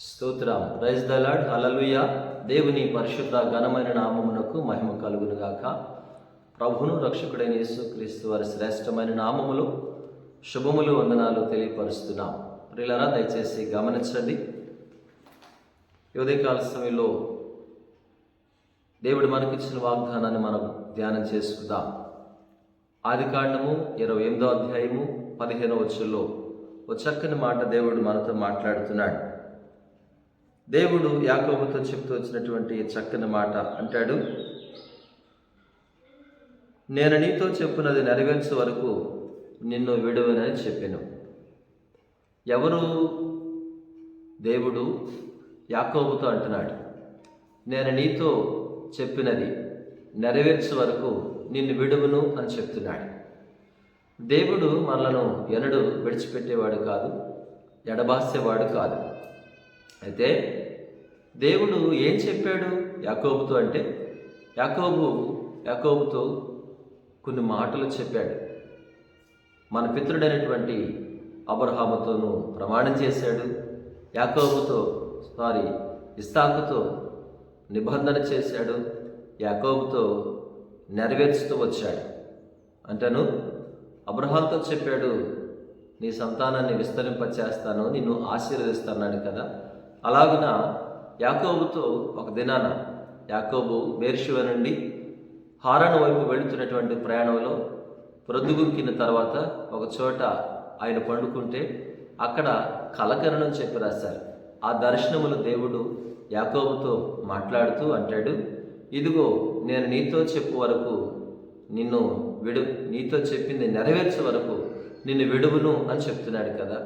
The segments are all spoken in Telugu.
స్తోత్రం. ప్రైజ్ ద లాడ్ అలలుయ దేవుని పరిశుద్ధ ఘనమైన నామమునకు మహిమ కలుగునుగాక. ప్రభును రక్షకుడైన యేసుక్రీస్తు వారి శ్రేష్టమైన నామములు శుభములు వందనాలు తెలియపరుస్తున్నాం. ప్రియులరా దయచేసి గమనించండి. ఈ ఉదయకాల సమయంలో దేవుడు మనకిచ్చిన వాగ్దానాన్ని మనం ధ్యానం చేసుకుందాం. ఆది కాండము ఇరవై ఎనిమిదో అధ్యాయము పదిహేనో వచ్చుల్లో ఓ చక్కని మాట దేవుడు మనతో మాట్లాడుతున్నాడు. దేవుడు యాకోబుతో చెప్తూ వచ్చినటువంటి చక్కని మాట అంటాడు నేను నీతో చెప్పినది నెరవేర్చే వరకు నిన్ను విడవనని చెప్పాను. ఎవరు? దేవుడు యాకోబుతో అంటున్నాడు నేను నీతో చెప్పినది నెరవేర్చే వరకు నిన్ను విడువను అని చెప్తున్నాడు. దేవుడు మనలను ఎనడు విడిచిపెట్టేవాడు కాదు ఎడబాసేవాడు కాదు. అయితే దేవుడు ఏం చెప్పాడు యాకోబుతో అంటే? యాకోబు యాకోబుతో కొన్ని మాటలు చెప్పాడు. మన పితృడైనటువంటి అబ్రహాముతోనూ ప్రమాణం చేశాడు. యాకోబుతో సారీ ఇస్తాకుతో నిబంధన చేశాడు. యాకోబుతో నెరవేర్చుతూ వచ్చాడు. అంటను అబ్రహాంతో చెప్పాడు నీ సంతానాన్ని విస్తరింపచేస్తాను నిన్ను ఆశీర్వదిస్తున్నాడు కదా. అలాగున యాకోబుతో ఒక దినాన యాకోబు బేర్షివ నుండి హారాను వైపు వెళుతున్నటువంటి ప్రయాణంలో ప్రొద్దుగురికిన తర్వాత ఒక చోట ఆయన పండుకుంటే అక్కడ కలకరణం చెప్పి రాశారు. ఆ దర్శనములు దేవుడు యాకోబుతో మాట్లాడుతూ అంటాడు ఇదిగో నేను నీతో చెప్పు వరకు నిన్ను విడు నీతో చెప్పింది నెరవేర్చే వరకు నిన్ను విడువును అని చెప్తున్నాడు కదా.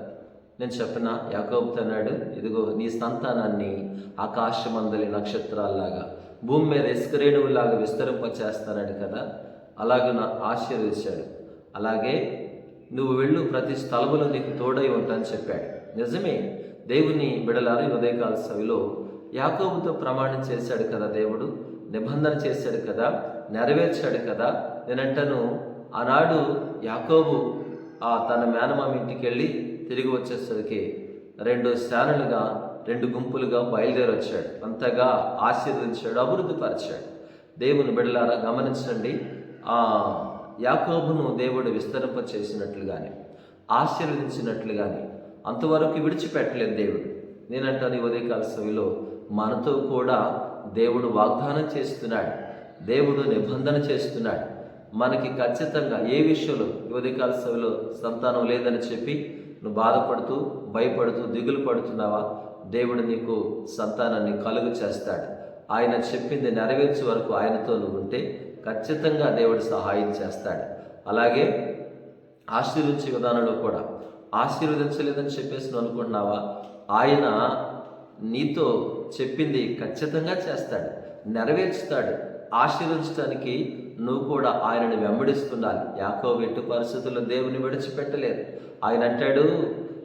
నేను చెప్పిన యాకోబుతో అన్నాడు ఇదిగో నీ సంతానాన్ని ఆకాశమందలి నక్షత్రాల్లాగా భూమి మీద ఇసుకరేణువులాగా విస్తరింపచేస్తానని కదా అలాగే నా ఆశీర్వదించాడు. అలాగే నువ్వు వెళ్ళు ప్రతి స్థలములో నీకు తోడై ఉంటానని చెప్పాడు. నిజమే దేవుని బిడలారి ఉదయకాల సవిలో యాకోబుతో ప్రమాణం చేశాడు కదా దేవుడు నిబంధన చేశాడు కదా నెరవేర్చాడు కదా నేనంటను ఆనాడు యాకోబు ఆ తన మేనమామ ఇంటికి వెళ్ళి తిరిగి వచ్చేసరికి రెండు శ్రేణులుగా రెండు గుంపులుగా బయలుదేరి వచ్చాడు. అంతగా ఆశీర్వదించాడు అభివృద్ధి పరిచాడు దేవుని బిడలారా గమనించండి ఆ యాకోబును దేవుడు విస్తరింప చేసినట్లుగానే ఆశీర్వదించినట్లుగానే అంతవరకు విడిచిపెట్టలేదు దేవుడు. నేనంటాను ఈ ఉదయకాల సమయంలో మనతో కూడా దేవుడు వాగ్దానం చేస్తున్నాడు దేవుడు నిబంధన చేస్తున్నాడు. మనకి ఖచ్చితంగా ఏ విషయంలో ఈ ఉదయకాల సభలో సంతానం లేదని చెప్పి నువ్వు బాధపడుతూ భయపడుతూ దిగులు పడుతున్నావా? దేవుడు నీకు సంతానాన్ని కలుగు చేస్తాడు. ఆయన చెప్పింది నెరవేర్చే వరకు ఆయనతో నువ్వు ఉంటే ఖచ్చితంగా దేవుడు సహాయం చేస్తాడు. అలాగే ఆశీర్వించే విధానంలో కూడా. ఆశీర్వదించలేదని చెప్పేసి నువ్వు అనుకుంటున్నావా? ఆయన నీతో చెప్పింది ఖచ్చితంగా చేస్తాడు నెరవేర్చుతాడు. ఆశీర్వదించడానికి నువ్వు కూడా ఆయనను వెంబడిస్తున్నాను యాకో ఎట్టు పరిస్థితుల్లో దేవుని విడిచిపెట్టలేదు. ఆయన అంటాడు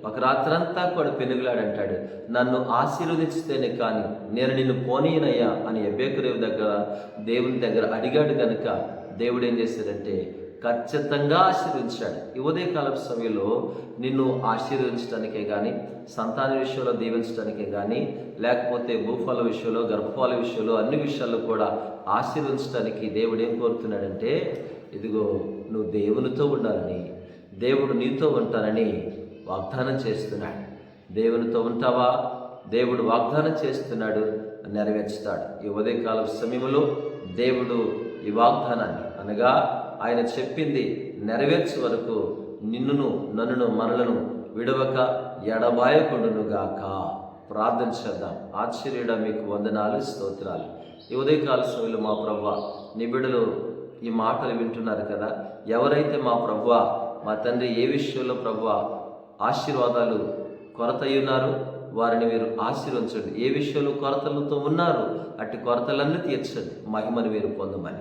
ఒక రాత్రంతా కూడా పెనుగులాడు అంటాడు. నన్ను ఆశీర్వదించితేనే కానీ నేను నిన్ను పోనీయనయ్యా అని ఎబ్బేకురేవు దగ్గర దేవుని దగ్గర అడిగాడు కనుక దేవుడు ఏం చేశాడంటే ఖచ్చితంగా ఆశీర్వదించాడు. ఈ ఉదయకాల సమయంలో నిన్ను ఆశీర్వదించడానికే కానీ సంతాన విషయంలో దీవించడానికే కానీ లేకపోతే భూఫల విషయంలో గర్భఫల విషయంలో అన్ని విషయాల్లో కూడా ఆశీర్వదించడానికి దేవుడు ఏం కోరుతున్నాడంటే ఇదిగో నువ్వు దేవునితో ఉండాలని దేవుడు నీతో ఉంటానని వాగ్దానం చేస్తున్నాడు. దేవునితో ఉంటావా? దేవుడు వాగ్దానం చేస్తున్నాడు నెరవేర్చుతాడు. ఈ ఉదయకాల సమయంలో దేవుడు ఈ వాగ్దానాన్ని అనగా ఆయన చెప్పింది నెరవేర్చే వరకు నిన్నును నన్నును మనలను విడవక ఎడబాయకుండును గాక ప్రార్థన చేద్దాం. ఆశ్చర్యుడ మీకు వందనాలు స్తోత్రాలు. ఈ ఉదయకాల సమయంలో మా ప్రవ్వ నిబిడలు ఈ మాటలు వింటున్నారు కదా. ఎవరైతే మా ప్రవ్వ మా తండ్రి ఏ విషయంలో ప్రవ్వ ఆశీర్వాదాలు కొరతయ్యున్నారు వారిని మీరు ఆశీర్వదించండి. ఏ విషయంలో కొరతలతో ఉన్నారు అట్టి కొరతలన్నీ తీర్చండి. మహిమను మీరు పొందమని.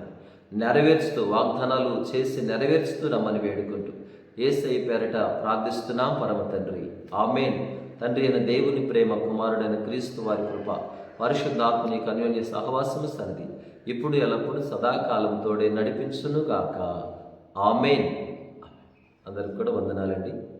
నెరవేర్చుతూ వాగ్దానాలు చేసి నెరవేర్చుతూ రమ్మని వేడుకుంటూ ఏసై పేరట ప్రార్థిస్తున్నాం పరమ తండ్రి. ఆమెన్. తండ్రి అయిన దేవుని ప్రేమ కుమారుడైన క్రీస్తు వారి కృప పరిశుద్ధాత్మని కన్యోన్య సహవాసము సన్నిధి ఇప్పుడు ఎల్లప్పుడు సదాకాలం తోడే నడిపించును ఆమెన్. అందరికి కూడా వందనాలండి.